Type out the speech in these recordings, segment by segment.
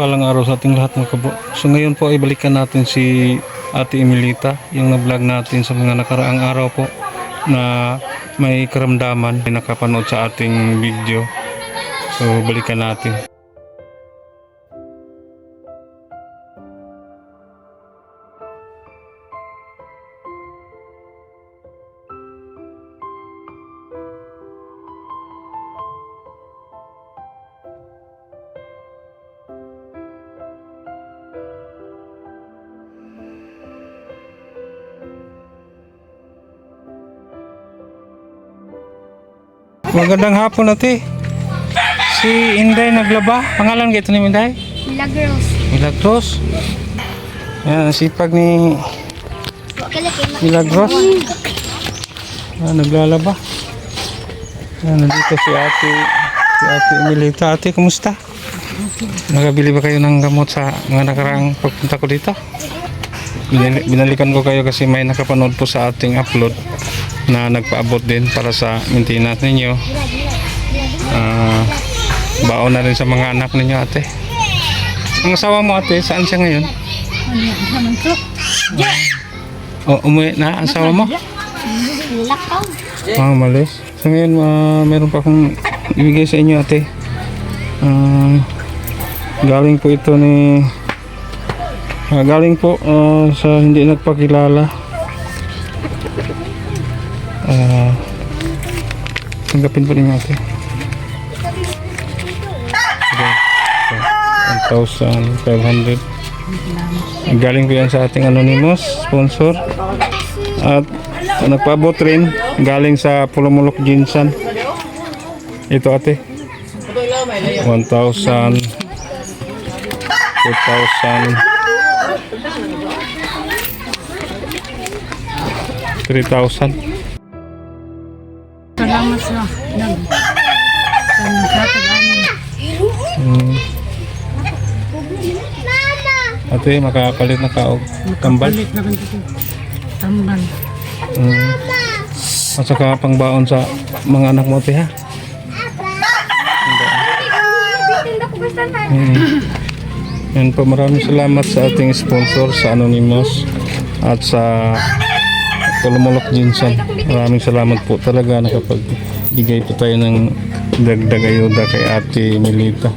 Palang araw sa ating lahat mga kabo. So ngayon po ay balikan natin si Ate Emilita, yung na-vlog natin sa mga nakaraang araw po na may karamdaman, may nakapanood sa ating video. So balikan natin. Magandang hapon ate. Si Inday naglaba. Pangalan gito ni Inday? Milagros. Milagros. Yan, sipag ni Milagros. Ah, naglalaba. Yan, nandito si ate. Si ate Emilita. Ate, kumusta? Nakabili ba kayo ng gamot sa mga nakaraang pagpunta ko dito? Binali- binalikan ko kayo kasi may nakapanood po sa ating upload na nagpaabot din para sa maintenance ninyo. Ah, baon na rin sa mga anak ninyo ate. Ang asawa mo ate, saan siya ngayon? O, umuwi na ang asawa mo? Ah, malis. So ngayon, ah, meron pa akong ibigay sa inyo ate. Ah, galing po ito ni... ah, galing po ah, sa hindi nagpakilala. Tanggapin po ninyo ate. Okay. 1,500. Galing po yan sa ating anonymous sponsor. At nagpaabot rin galing sa Pulumulok Jinsan. Ito ate. 1,000 2,000 3,000 Sa nag sa nagkatag amin. Hmm. Ate, makapalit na ka og kambal. Palit na kanto tambal. Hmm. At saka pangbaon sa mga anak mo ate ha. Mm. Yan po, maraming salamat sa ating sponsor sa Anonymous at sa Kulumulok Jinsan. Maraming salamat po talaga nakapagbigay po tayo ng dagdag ayuda kay Ate Melita.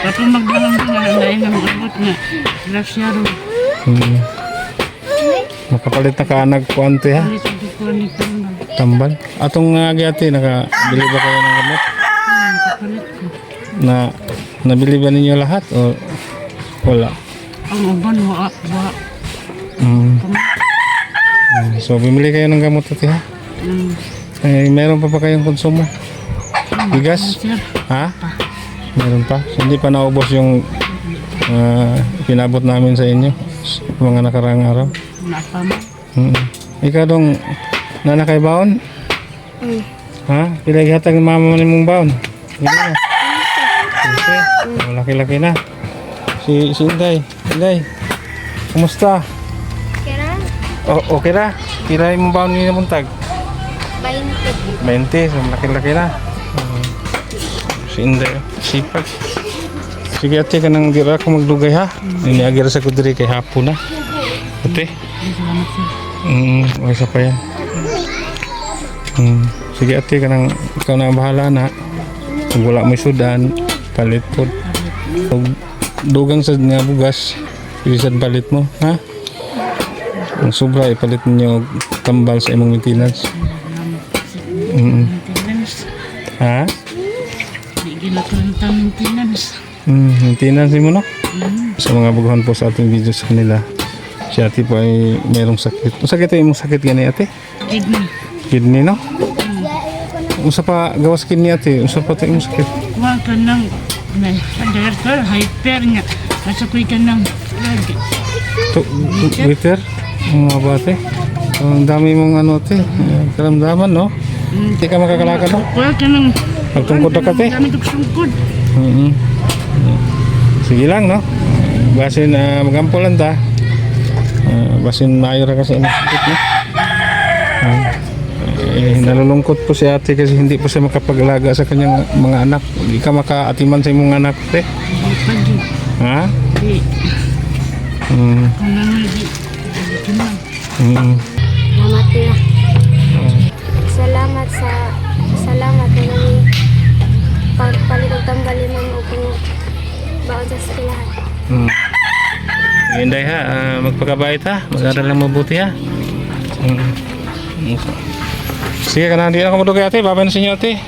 Kapag magdalang din nga dahil nga mag-abot nga. Grasya ro. Hmm. Makapalit na kaanag po ante ha. Tambal. Atong nga uh, ate, nakabili ba kayo ng gamot? Ko. Na nabili ba ninyo lahat o wala? Ang uban wa wa. Mm, So bumili kayo ng gamot ate ha? Mm. Eh, meron pa ba kayong konsumo? Bigas? Ha? Meron pa? So, hindi pa naubos yung ah, pinabot namin sa inyo mga nakarang araw. na pa mo. Mm. Ikaw dong nanakay baon? Mm. Ha? Pinaghatag ng mama ni mong baon? Hindi na. Sige. Oh, laki-laki na. Si, si Inday. Inday. Kumusta? Kira, O, okay na? Kira yung baon ni namuntag? 20. 20. So, laki-laki na. Mm. Si. Sipag. Sige ate, kanang gira ako magdugay ha. Iniagira sa kudiri kay hapon na. Ate. Mm, okay sa pa yan. Mm. Sige ate, kanang ikaw na bahala na. Kung wala may sudan, palit po. Dugang sa nga bugas, ilisan palit mo, ha? Ang sobra, ipalit ninyo tambal sa imong maintenance. Mm. Maintenance. Ha? Di gila ko ng maintenance. Mm, maintenance mo no? Sa mga baguhan po sa ating video sa kanila. Si ate po ay mayroong sakit. Ang sakit ay imong sakit gani ate? Kidney. Kidney no? Usa pa gawas kidney ate, usa pa imong sakit. Kuha ka ng may undercar, hyper nga. Nasa kuy ka ng lagi. To, waiter, mga bate. Ang dami mong ano ate, karamdaman no? Hindi ka makakalakad no? Kuha ka ng Magtungkod na ka te. Dami kong sungkod. Mhm. Sige lang no? Basin na magampo lang ta. Ah, basin maayo ra kasi imong sakit no? Ah, Eh, nalulungkot po si ate kasi hindi po siya makapag-alaga sa kanyang mga anak. Hindi ka makaatiman sa imong anak, te. Di pa di. Ha? Di. Hmm. Kung ano di. Di man. Hmm. Salamat kuya. Salamat sa salamat na nami pagpalikog tambali mo mo kung baon sa eskwelahan. Hmm. Inday ha, ah, magpakabait ha. Mag-aral lang mabuti ha. Hmm. Sige ka na, hindi na ako madugay ate. Babay na sa inyo ate.